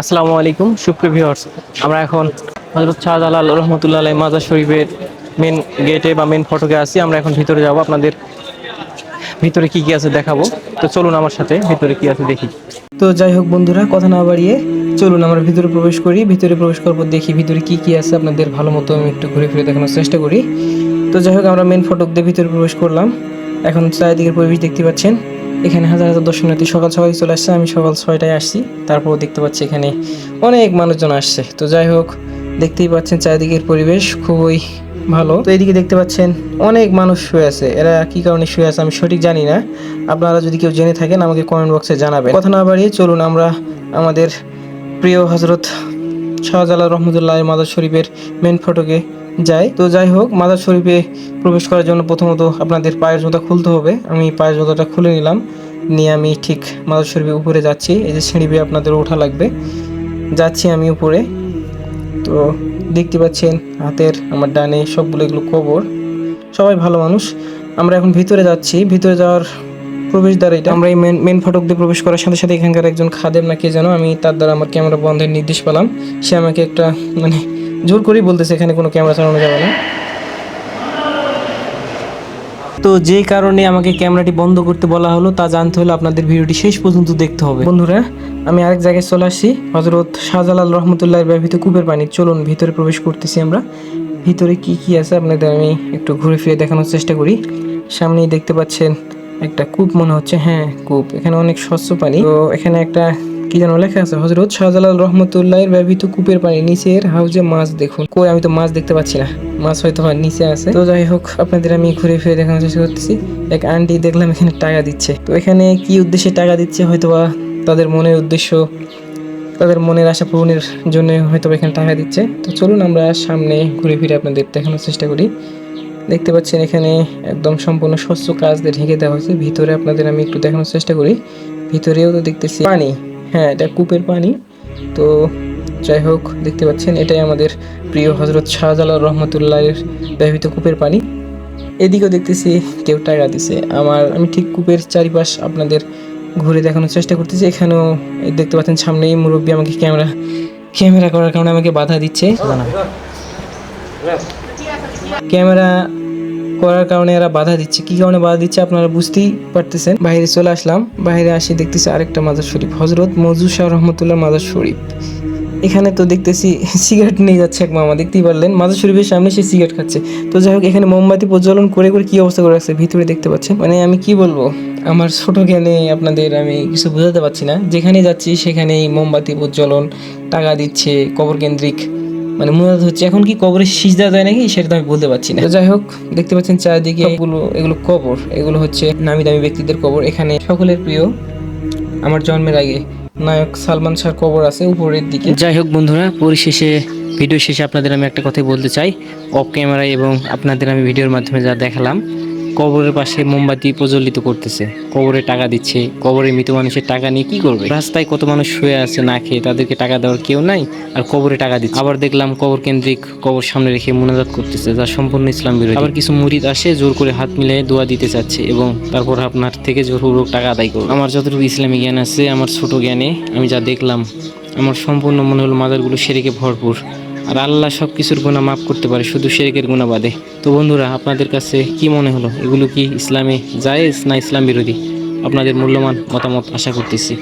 আসসালামু আলাইকুম, সুপ্রিয় ভিউয়ার্স। আমরা এখন হজরত শাহজালাল রহমতুল্লাহ আলাই মাজার শরীফের মেন গেটে বা মেন ফটকে আছি। আমরা এখন ভিতরে যাব, আপনাদের ভিতরে কি কি আছে দেখাবো। তো চলুন আমার সাথে, ভিতরে কি আছে দেখি। তো যাই হোক বন্ধুরা, কথা না বাড়িয়ে চলুন আমরা ভিতরে প্রবেশ করি। ভিতরে প্রবেশ করার পর দেখি ভিতরে কি কি আছে। আপনাদের ভালো মতো আমি একটু ঘুরে ফিরে দেখানোর চেষ্টা করি। তো যাই হোক, আমরা মেন ফটক দিয়ে ভিতরে প্রবেশ করলাম। এখন চারিদিকের পরিবেশ দেখতে পাচ্ছেন। এখানে হাজার হাজার দর্শনার্থী সকাল সকালে চলে আসছে, আমি সকাল ছয়টায় আসছি। তারপর দেখতে পাচ্ছি এখানে অনেক মানুষজন আসছে। তো যাই হোক, দেখতেই পাচ্ছেন চারিদিকের পরিবেশ খুবই ভালো। তো এইদিকে দেখতে পাচ্ছেন অনেক মানুষ শুয়ে আছে। এরা কি কারণে শুয়ে আছে আমি সঠিক জানি না। আপনারা যদি কেউ জেনে থাকেন, আমাকে কমেন্ট বক্সে জানাবেন। কথা না বাড়িয়ে চলুন আমরা আমাদের প্রিয় হজরত শাহজালাল রহমতুল্লাহ মাদার শরীফের মেন ফটকে যাই, তো যাই হোক, মাদার শরীফে প্রবেশ করার জন্য প্রথমত আপনাদের পায়ের জুতা খুলতে হবে। আমি পায়ের জুতাটা খুলে নিলাম, নিয়ে আমি ঠিক মাদার শরীফের উপরে যাচ্ছি। এই যে সিঁড়ি বেয়ে আপনাদের ওঠা লাগবে। যাচ্ছি আমি উপরে। তো দেখতে পাচ্ছেন, হাতের, আমার ডানে সবগুলো এগুলো কবর। সবাই ভালো মানুষ। আমরা এখন ভিতরে যাচ্ছি। ভিতরে যাওয়ার প্রবেশদ্বার এটা। আমরা এই মেন মেন ফটক দিয়ে প্রবেশ করার সাথে সাথে এখানকার একজন খাদেম না কে যেন, আমি তার দ্বারা আমার ক্যামেরা বন্ধের নির্দেশ পেলাম। সে আমাকে একটা মানে জোর করেই বলতেছে এখানে কোনো ক্যামেরা চালানো যাবে না। তো যেই কারণে আমাকে ক্যামেরাটি বন্ধ করতে বলা হলো, তা জানতে হলে আপনাদের ভিডিওটি শেষ পর্যন্ত দেখতে হবে। বন্ধুরা, আমি আরেক জায়গায় চলে আসছি। হজরত শাহজালাল রহমতুল্লাহ ব্যবহৃত কূপের পানি। চলুন, ভিতরে প্রবেশ করতেছি আমরা। ভিতরে কি কি আছে আপনাদের আমি একটু ঘুরে ফিরে দেখানোর চেষ্টা করি। সামনেই দেখতে পাচ্ছেন একটা কূপ মনে হচ্ছে। হ্যাঁ কূপ। এখানে অনেক স্বচ্ছ পানি। তো এখানে একটা কি যেন লেখা আছে? হজরত শাহজালাল রহমতুল্লাহের ব্যবহৃত কূপের পানি নিচের হাউজে মাছ দেখুন। কই, আমি তো মাছ দেখতে পাচ্ছি না। মাছ হয়তো বা নিচে আছে। তো যাই হোক, আপনাদের আমি ঘুরে ফিরে দেখানোর চেষ্টা করতেছি। এক আন্টি দেখলাম এখানে টাকা দিচ্ছে। তো এখানে কি উদ্দেশ্যে টাকা দিচ্ছে হয়তো বা তাদের মনের উদ্দেশ্য, তাদের মনের আশা পূরণের জন্য হয়তো এখানে টাকা দিচ্ছে। তো চলুন আমরা সামনে ঘুরে ফিরে আপনাদের দেখানোর চেষ্টা করি। দেখতে পাচ্ছেন এখানে একদম সম্পূর্ণ স্বচ্ছ কাজ দিয়ে ঢেকে দেওয়া হয়েছে। ভিতরে আপনাদের আমি একটু দেখানোর চেষ্টা করি। ভিতরেও তো দেখতেছি পানি। হ্যাঁ এটা কূপের পানি। তো যাই হোক দেখতে পাচ্ছেন এটাই আমাদের প্রিয় হজরত শাহজালাল রহমতুল্লাহের ব্যবহৃত কূপের পানি। এদিকেও দেখতেছি কেউ টাকা দিছে। আমার আমি ঠিক কূপের চারিপাশ আপনাদের ঘুরে দেখানোর চেষ্টা করতেছি। এখানেও দেখতে পাচ্ছেন সামনেই মুরব্বী আমাকে ক্যামেরা ক্যামেরা করার কারণে আমাকে বাধা দিচ্ছে। ক্যামেরা করার কারণে এরা বাধা দিচ্ছে। কি কারণে বাধা দিচ্ছে আপনারা বুঝতেই পারতেছেন। বাইরে চলে আসলাম। বাইরে আসি দেখতেছি আরেকটা মাজার শরীফ। হজরত মজু শাহ রহমতুল্লাহ মাজার শরীফ। এখানে তো দেখতেছি সিগারেট নিয়ে যাচ্ছে এক মামা, দেখতেই পারলেন। মাজার শরীফের সামনে সে সিগারেট খাচ্ছে। তো যাই হোক, এখানে মোমবাতি প্রজ্বলন করে করে কি অবস্থা করে রাখছে ভিতরে দেখতে পাচ্ছেন। মানে আমি কি বলব? আমার ছোট জ্ঞানে আপনাদের আমি কিছু বোঝাতে পারছি না। যেখানে যাচ্ছি সেখানেই মোমবাতি প্রজ্বলন, টাকা দিচ্ছে, কবর কেন্দ্রিক মানে মূলত হচ্ছে এখন কি কবরে দেওয়া যায় নাকি? সেটা আমি বলতে পারছি না। যাই হোক দেখতে পাচ্ছেন চারিদিকে এগুলো এগুলো কবর। এগুলো হচ্ছে নামি দামি ব্যক্তিদের কবর। এখানে সকলের প্রিয় আমার জন্মের আগে নায়ক সালমান শাহর কবর আছে উপরের দিকে। যাই হোক বন্ধুরা পরিশেষে ভিডিও শেষে আপনাদের আমি একটা কথাই বলতে চাই। অফ ক্যামেরায় এবং আপনাদের আমি ভিডিওর মাধ্যমে যা দেখালাম কবরের পাশে মোমবাতি প্রজ্বলিত করতেছে। কবরে টাকা দিচ্ছে, কবরে মৃত মানুষের টাকা নিয়ে কি করবে? রাস্তায় কত মানুষ শুয়ে আছে না খেয়ে তাদেরকে টাকা দেওয়ার কেউ নাই আর কবরে টাকা দিচ্ছে। আবার দেখলাম কবর কেন্দ্রিক কবর সামনে রেখে মোনাজাত করতেছে, যা সম্পূর্ণ ইসলাম বিরোধী। আবার কিছু মুরিদ আসে, জোর করে হাত মিলে দোয়া দিতে চাচ্ছে এবং তারপর আপনার থেকে জোরপূর্বক টাকা আদায় করবে। আমার যতটুকু ইসলামী জ্ঞান আছে, আমার ছোট জ্ঞানে আমি যা দেখলাম, আমার সম্পূর্ণ মনে হলো মাদারগুলো সেরেকে ভরপুর। আর আল্লাহ সব কিছুর গুণা মাফ করতে পারে, শুধু শেরেকের গুণা বাদে। তো বন্ধুরা, আপনাদের কাছে কি মনে হলো? এগুলো কি ইসলামে জায়েজ না ইসলাম বিরোধী? আপনাদের মূল্যবান মতামত আশা করতেছি।